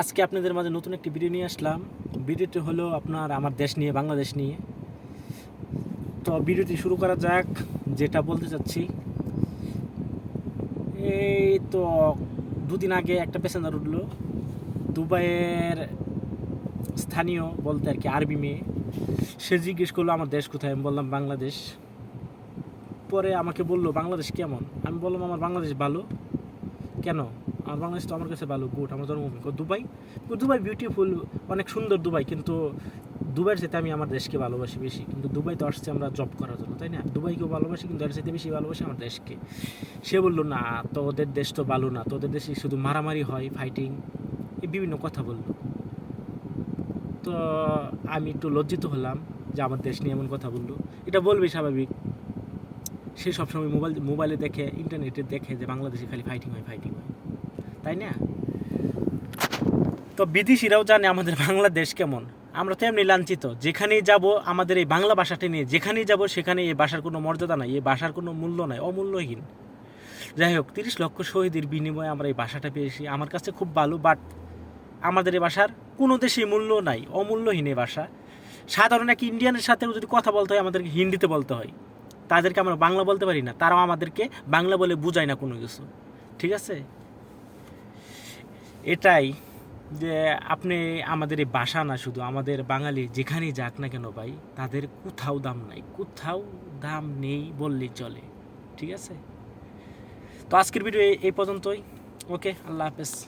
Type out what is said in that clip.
আজকে আপনাদের মাঝে নতুন একটি ভিডিও নিয়ে আসলাম। ভিডিওটি হলো আপনার আমার দেশ নিয়ে, বাংলাদেশ নিয়ে। তো ভিডিওটি শুরু করা যাক, যেটা বলতে চাচ্ছি। এই তো দুদিন আগে একটা প্যাসেঞ্জার উঠল, দুবাইয়ের স্থানীয় বলতে আর কি আরবি মেয়ে। সে জিজ্ঞেস করল, আমার দেশ কোথায়? আমি বললাম, বাংলাদেশ। পরে আমাকে বলল, বাংলাদেশ কেমন? আমি বললাম, আমার বাংলাদেশ ভালো। কেন? আমার বাংলাদেশ তো আমার কাছে ভালো গুড আমার জন্মভূমি। দুবাই দুবাই বিউটিফুল অনেক সুন্দর দুবাই, কিন্তু দুবাইয়ের সাথে আমি আমার দেশকে ভালোবাসি বেশি। কিন্তু দুবাই তো আসছে আমরা জব করার জন্য, তাই না? দুবাইকেও ভালোবাসি, কিন্তু এর সাথে বেশি ভালোবাসি আমার দেশকে। সে বলল, না তো ওদের দেশ তো ভালো না তো ওদের দেশে শুধু মারামারি হয় ফাইটিং এই বিভিন্ন কথা বলল। তো আমি একটু লজ্জিত হলাম যে আমার দেশ নিয়ে এমন কথা বলল। এটা বলবে স্বাভাবিক। সে সবসময় মোবাইল, মোবাইলে দেখে ইন্টারনেটে দেখে যে বাংলাদেশে খালি ফাইটিং হয় ফাইটিং হয়। তাই না? তো বিদেশিরাও জানে আমাদের বাংলাদেশ কেমন। আমরা তো এমনি লাঞ্ছিত। যেখানেই যাব, আমাদের এই বাংলা ভাষাটি নিয়ে যেখানেই যাব সেখানে এই ভাষার কোনো মর্যাদা নাই, এই ভাষার কোনো মূল্য নাই, অমূল্যহীন। যাই হোক, তিরিশ লক্ষ শহীদের বিনিময়ে আমরা এই ভাষাটা পেয়েছি। আমার কাছে খুব ভালো বাট আমাদের এই ভাষার কোনো দেশে মূল্য নাই, অমূল্যহীন এই ভাষা। সাধারণ এক ইন্ডিয়ানের সাথেও যদি কথা বলতে হয়, আমাদেরকে হিন্দিতে বলতে হয়। তাদেরকে আমরা বাংলা বলতে পারি না। তারাও আমাদেরকে বাংলা বলে বুঝায় না কোনো কিছু। ঠিক আছে? এটাই যে আপনি আমাদের এই বাসা না শুধু আমাদের বাঙালি যেখানেই যাক না কেন ভাই, তাদের কোথাও দাম নাই, কোথাও দাম নেই বললেই চলে, ঠিক আছে? তো আজকের ভিডিও এই- পর্যন্তই, ওকে, আল্লাহ হাফেজ।